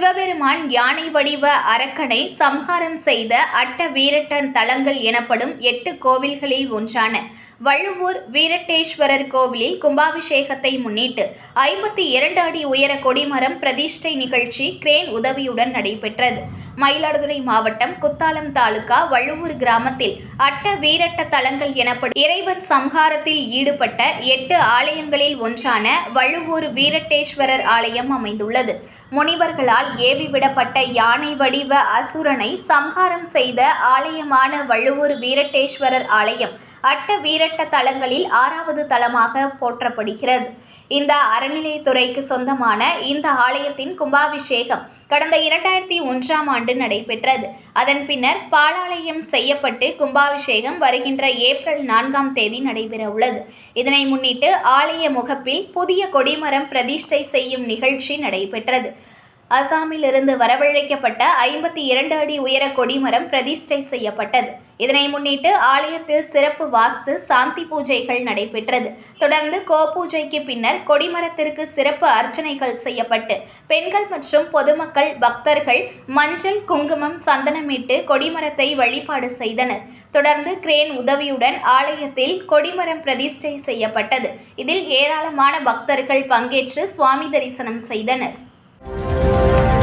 சிவபெருமான் யானை வடிவ அரக்கனை சம்ஹாரம் செய்த அட்ட வீரட்டன் தலங்கள் எனப்படும் எட்டு கோவில்களில் ஒன்றான வள்ளுவூர் வீரட்டேஸ்வரர் கோவிலில் கும்பாபிஷேகத்தை முன்னிட்டு ஐம்பத்தி இரண்டு அடி உயர கொடிமரம் பிரதிஷ்டை நிகழ்ச்சி கிரேன் உதவியுடன் நடைபெற்றது. மயிலாடுதுறை மாவட்டம் குத்தாலம் தாலுகா வள்ளுவூர் கிராமத்தில் அட்ட வீரட்ட தலங்கள் எனப்படும் இறைவன் சம்ஹாரத்தில் ஈடுபட்ட எட்டு ஆலயங்களில் ஒன்றான வள்ளுவூர் வீரட்டேஸ்வரர் ஆலயம் அமைந்துள்ளது. முனிவர்களால் ஏவி விடப்பட்ட யானை வடிவ அசுரனை சம்ஹாரம் செய்த ஆலயமான வள்ளுவூர் வீரட்டேஸ்வரர் ஆலயம் அட்ட வீரட்ட தலங்களில் ஆறாவது தலமாக போற்றப்படுகிறது. இந்த அறநிலையத்துறைக்கு சொந்தமான இந்த ஆலயத்தின் கும்பாபிஷேகம் கடந்த இரண்டாயிரத்தி ஒன்றாம் ஆண்டு நடைபெற்றது. அதன் பின்னர் பாலாலயம் செய்யப்பட்டு கும்பாபிஷேகம் வருகின்ற ஏப்ரல் நான்காம் தேதி நடைபெற உள்ளது. இதனை முன்னிட்டு ஆலய முகப்பில் புதிய கொடிமரம் பிரதிஷ்டை செய்யும் நிகழ்ச்சி நடைபெற்றது. அசாமிலிருந்து வரவழைக்கப்பட்ட ஐம்பத்தி இரண்டு அடி உயர கொடிமரம் பிரதிஷ்டை செய்யப்பட்டது. இதனை முன்னிட்டு ஆலயத்தில் சிறப்பு வாஸ்து சாந்தி பூஜைகள் நடைபெற்றது. தொடர்ந்து கோபூஜைக்கு பின்னர் கொடிமரத்திற்கு சிறப்பு அர்ச்சனைகள் செய்யப்பட்டு பெண்கள் மற்றும் பொதுமக்கள் பக்தர்கள் மஞ்சள் குங்குமம் சந்தனமிட்டு கொடிமரத்தை வழிபாடு செய்தனர். தொடர்ந்து கிரேன் உதவியுடன் ஆலயத்தில் கொடிமரம் பிரதிஷ்டை செய்யப்பட்டது. இதில் ஏராளமான பக்தர்கள் பங்கேற்று சுவாமி தரிசனம் செய்தனர். Thank you.